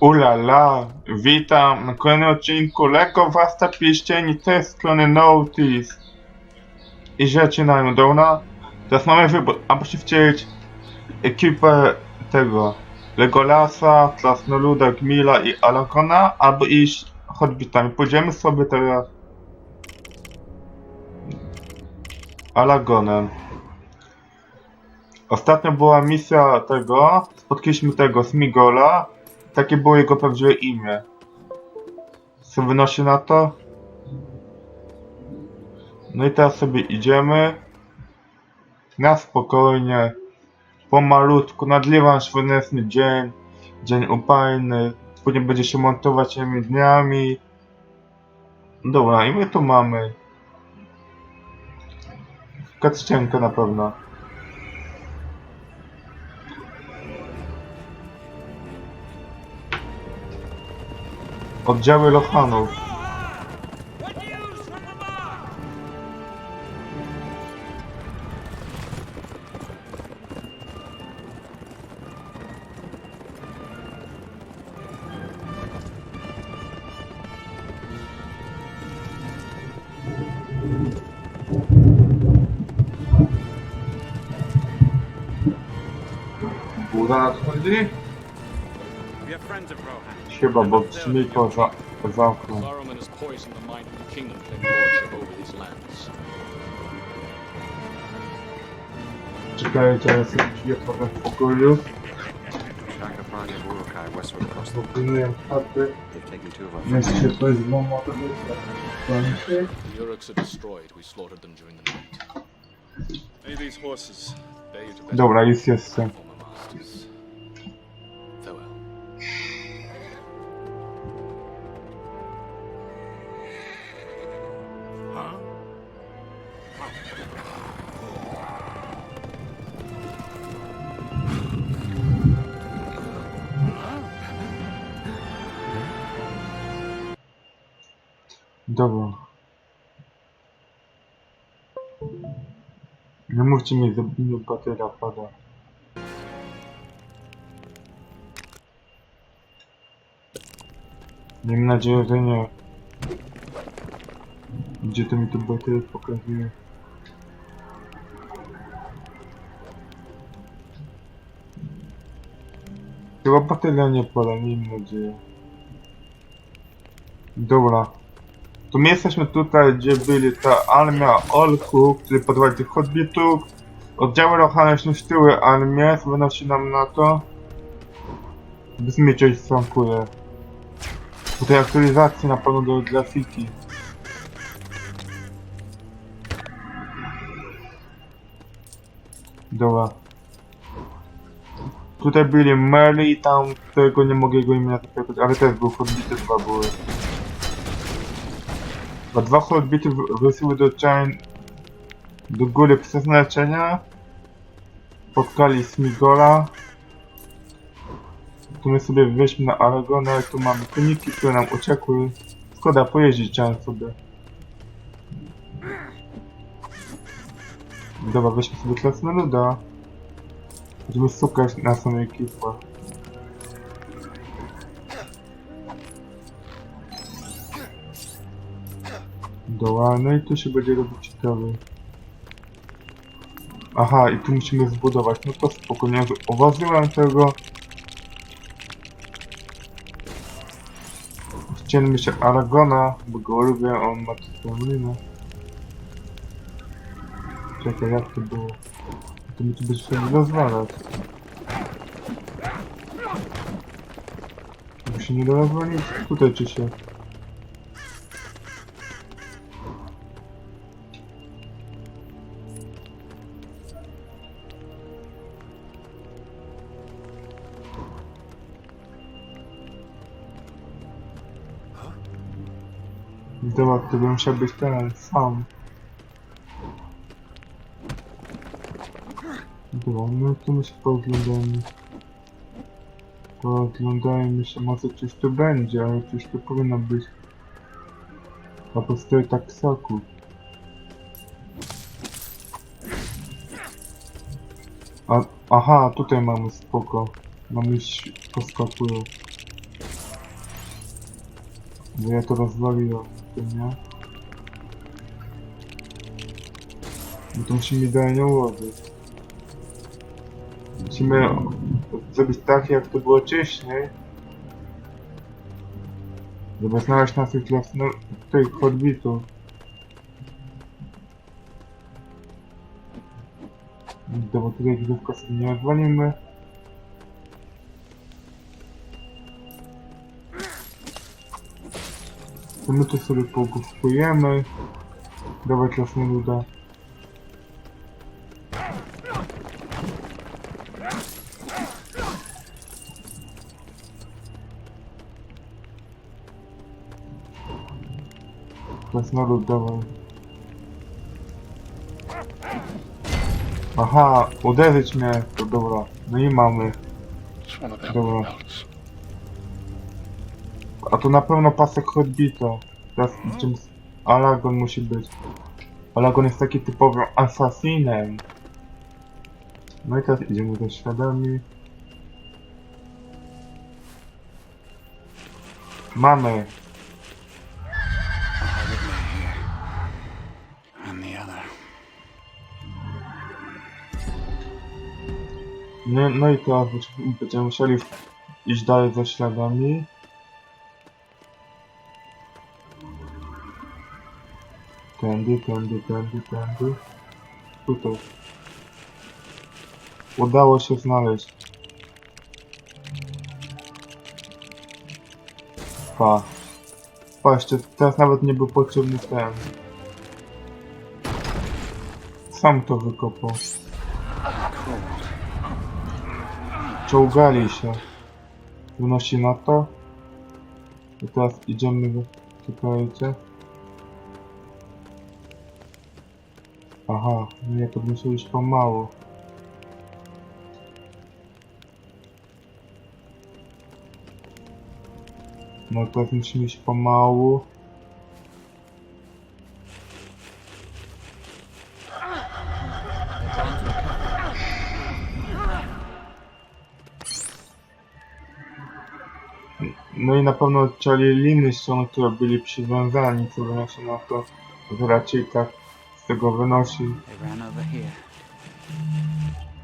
Ulala, witam na kolejnym odcinku Lego Wasta Pierścieni to jest strony Notice. I zaczynajmy, dobra? Teraz mamy wybór, albo się wcielić ekipę tego Legolasa, Krasnoluda, Gmila i Alakona, albo iść Hobbitami. Pójdziemy sobie teraz Alagonem. Ostatnio była misja tego, spotkaliśmy tego Smigola, takie było jego prawdziwe imię. Co wynosi na to? No i teraz sobie idziemy. Na spokojnie. Pomalutku. Nadliewam słoneczny dzień. Dzień upajny. Później będzie się montować tymi dniami. Dobra, i my tu mamy. Kaccienkę na pewno. Oddziały Lochanów. Buda nadchodzi? Chyba, bo brzmi to za, za oknem. Saruman has poisoned the mind of the king and claimed lordship over these lands. Czekajcie, ja sobie otworzę w pokoju. Shakapani and Urukai westward across the Pilnuję chaty. They've taken two of our Jest friends. się coś z mną to być. The Uruks are destroyed. We slaughtered them during the night. May these horses bear you to bed. Dobra, już jestem. Former masters. Dobra. Nie mówcie mi, że mi bateria pada. Miejmy nadzieję, że nie. Gdzie to mi tu bateria pokazuje? Chyba bateria nie pada, miejmy nadzieję. Dobra. To my jesteśmy tutaj, gdzie byli ta armia Olków, którzy podwali tych hobbitów. Oddziały Rohana zniszczyły armię, wynosi nam na to. Bez mnie coś frankuje. Po tej aktualizacji na pewno do grafiki. Dobra. Tutaj byli Mary i tam, którego nie mogę jego imienia zapytać, ale też był hobbity dwa były. Bo dwa hobbity wróciły do Chain do góry przeznaczenia. Spotkali Smigola. Tu my sobie weźmy na Aragona, ale tu mamy koniki, które nam uciekły. Szkoda pojeździć chciałem sobie. Dobra, weźmy sobie Krasnoluda. Będziemy szukać na samej ekipę. Dobra, no i tu się będzie robić ciekawy. Aha, i tu musimy zbudować. No to spokojnie, uważyłem tego. Chciałem się Aragona, bo go lubię, on ma tutaj mlynę. Czekaj, jak to było? To mi tu będzie się rozwalać. Bo się nie rozwalić? Tutaj czy się? Dobra, to bym musiał być ten sam. Dobra, no to my się pooglądamy. Pooglądajmy się, może coś tu będzie, ale coś tu powinno być. A po prostu tak ssaków. A, aha, tutaj mamy spoko. Mamy poskakują. Bo ja to rozwaliłem, nie? No to musimy idealnie ułożyć. Musimy zrobić tak, jak to było wcześniej. Żeby znaleźć na tych no, tych chodbitów. Dobra, tutaj grzywka sobie nie odwalimy. To my to sobie pogufujemy. Dawaj krasnoluda. Krasnolud, dawaj. Aha, uderzyć mnie. To dobra. No i mamy. It's one of them Dobra. A to na pewno pasek Hobbita. Teraz czym Alagon musi być. Alagon jest taki typowym asasinem. No i teraz idziemy ze śladami. Mamy. No, no i teraz będziemy- będziemy musieli iść dalej ze śladami. Tędy, tędy, tędy, tędy. Tutaj. Udało się znaleźć. Pa. Pa, jeszcze teraz nawet nie był potrzebny ten. Sam to wykopał. Czołgali się. Wynosi na to. I teraz idziemy. Czekajcie. Aha, nie, to muszę iść pomału. No teraz musimy iść pomału. No i na pewno odcięli liny ścian, które byli przywiązani, co wynosi na to, że raczej tak tego wynosi.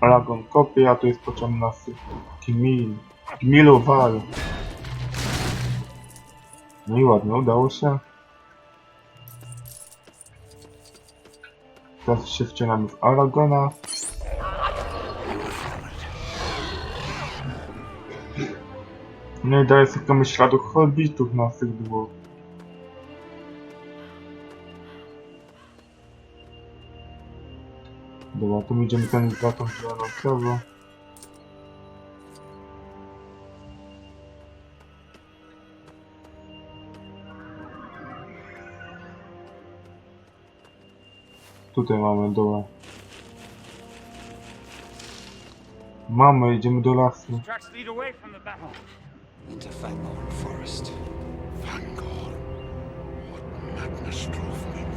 Aragon kopie, a tu jest pociąg na sy- Gmil. Gmilu wal. No i ładnie, udało się. Teraz się wcielamy w Aragona. No i dalej szukamy śladu hobbitów na tych Dobra, tu idziemy ten za tą zieloną trawą. Tutaj mamy doła. Mamy, idziemy do lasu. Tracks lead away from the battle. Into Fangorn Forest. Fangor. What madness drove me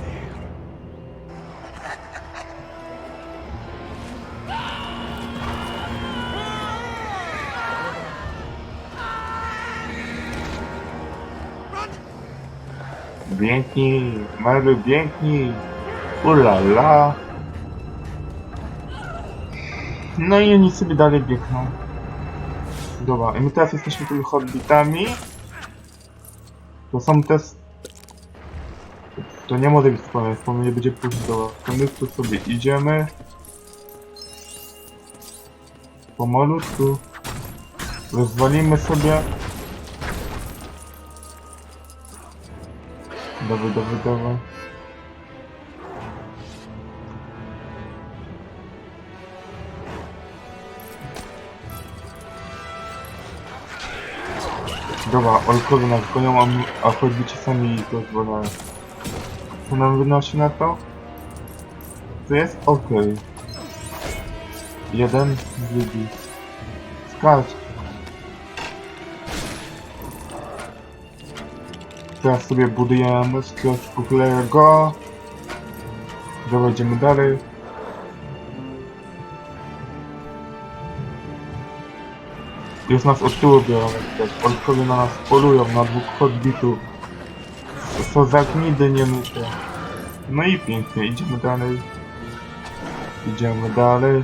Biegnij, Mary, biegnij. Ulala. No i oni sobie dalej biegną. Dobra, i my teraz jesteśmy tymi hobbitami. To są też... To nie może być wspomniane, wspomnienie będzie później. Dobra, to my tu sobie idziemy. Pomalutku. Rozwalimy sobie. Dawaj, dawaj, dawaj. Dobra, olkowy nas gonią, a, a choćbycie sami to zwalają. Co nam wynosi na to? To jest okej. Jeden, drugi. Skacz. Teraz sobie budujemy sklep go. Dobra, idziemy dalej. Już nas od tyłu biorą, na nas polują, na dwóch hobbitów. Są za gnidy niemyte. No i pięknie, idziemy dalej. Idziemy dalej.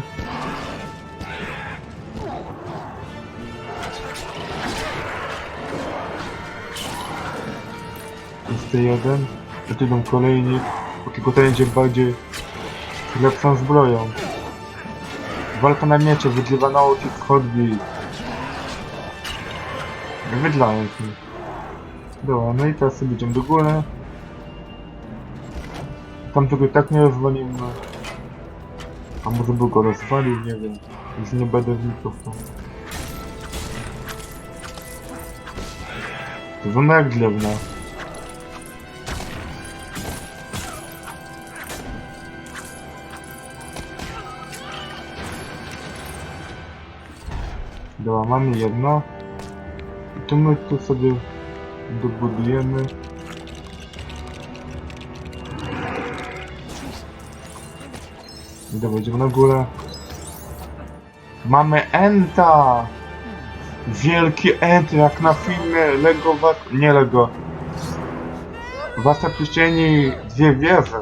Jest jeden. Tu idą kolejni. Tylko ten idzie bardziej lepszą zbroją. Walka na miecze, wydliwa na oczy wchodzi. Wydlają się. Dobra, no i teraz sobie idziemy do góry. Tam tego tak nie rozwalimy. A może by go rozwalił, nie wiem. Już nie będę w to. To wygląda jak Dobra, mamy jedno. I tu my tu sobie dobudujemy. Dobra, idziemy na górę. Mamy Enta! Wielki Ent, jak na filmie Lego Was... nie Lego. Wasa Pierścieni dwie wieże.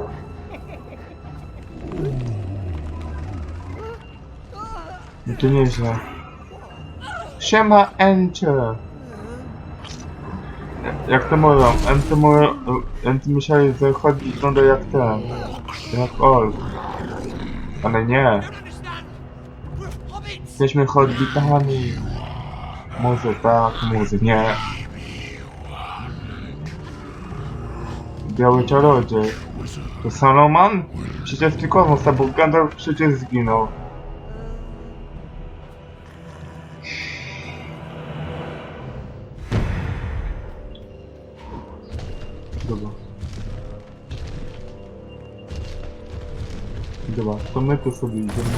No to nieźle. Siema Encie! Jak to mówią, Enty musieli zachodzić wygląda jak ten. Jak Olk. Ale nie. Jesteśmy hobbitami. Może tak, może nie. Biały czarodziej. To Salomon? Przecież tylko on bo Gandalf przecież zginął. My tu sobie idziemy.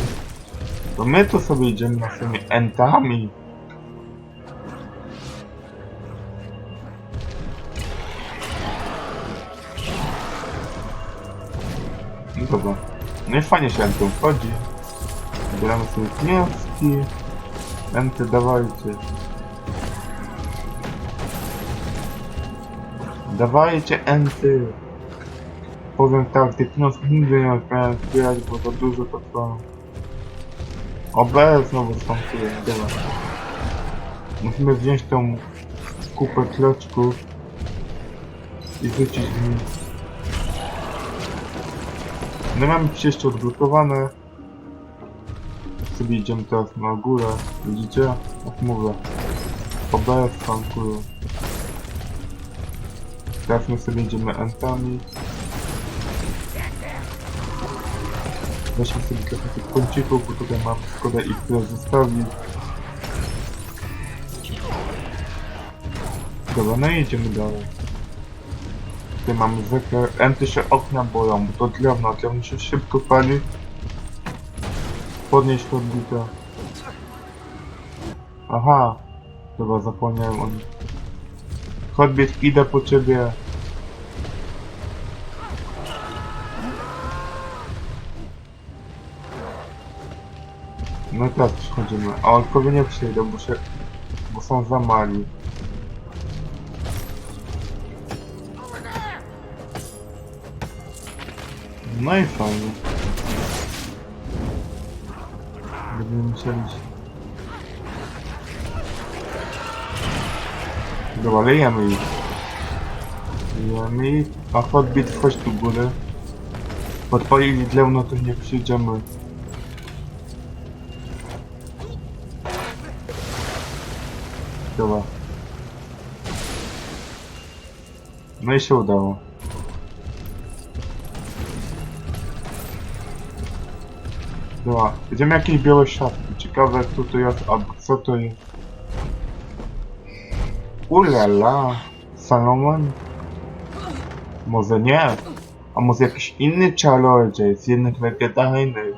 To my tu sobie idziemy na tymi entami. No dobra. No i fajnie się entą wchodzi. Zbieramy sobie wnioski. Enty dawajcie. Dawajcie enty. Powiem tak, tych wniosków nigdy nie miałem zbierać, bo to dużo to trwa. OBS znowu stąpuje, tyle. Musimy wziąć tą kupę klocków i rzucić w nim. No mamy przejście odblokowane. Sobie idziemy teraz na górę. Widzicie? Jak mówię. OBS tankuje. Teraz my sobie idziemy entami. Weźmy sobie trochę tych kącików, bo tutaj mam szkoda ich tyle zostawić. Dobra, no idziemy dalej. Tutaj mamy zwykle... Enty się okna boją, bo to drewno, drewno się szybko pali. Podnieść podbite. Aha. Dobra, zapomniałem o nich. Chodbiet, idę po ciebie. No tak, przychodzimy. A orkowie nie przyjdą, bo się... Bo są za mali. No i fajnie. Będziemy musieli się... Dobra, lejemy ich. Lejemy ich. A Hotbit, chodź tu górę. Podpalili drewno, to nie przyjdziemy. No i się udało. Dobra, będziemy jakieś białe siatki. Ciekawe co to jest, albo co to jest. Ulala, Salomon? Może nie. A może jakiś inny czarodziej z jednych legendarnych.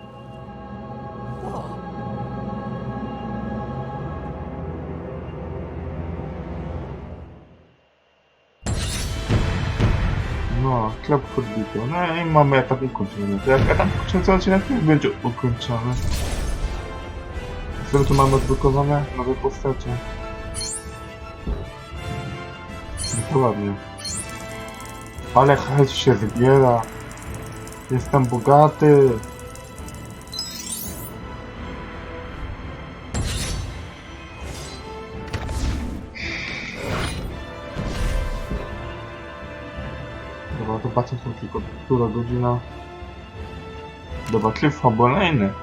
Klub podbito. No i mamy etap ukończony. To jak etap ukończony, odcinek też będzie ukończony. Co tu mamy odblokowane? Nowe postacie. No to ładnie. Ale hajs się zbiera. Jestem bogaty. Która godzina. Dobra, tryb fabularny.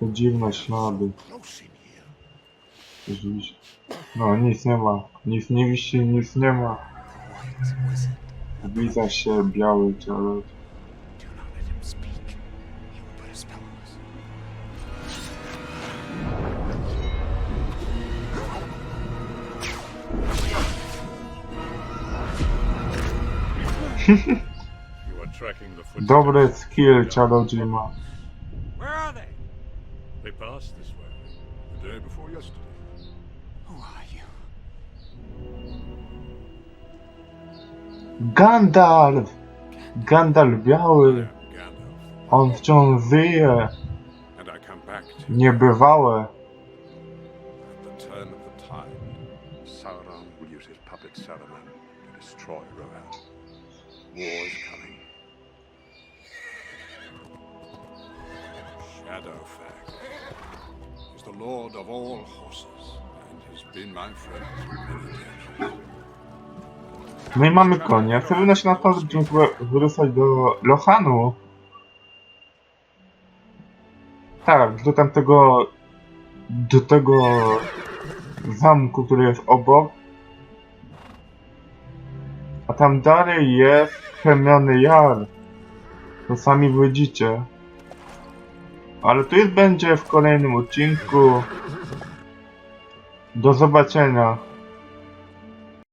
Te dziwne ślady. Rzeczywiście. No, nic nie ma. Nic nie wisi, nic nie ma. Widzę się biały czarodziej. Dobry skill czarodziej ma. Where are they? They passed this way the day before yesterday. Who are you? Gandalf! Gandalf biały. On wciąż żyje. Niebywałe. Lord of all horses and has been my friend many dangers. No i mamy konia. Powinno się na to wyrusać do Lohanu. Tak, do tamtego... Do tego zamku, który jest obok. A tam dalej jest Chemiony Jar. To sami widzicie. Ale to już będzie w kolejnym odcinku. Do zobaczenia.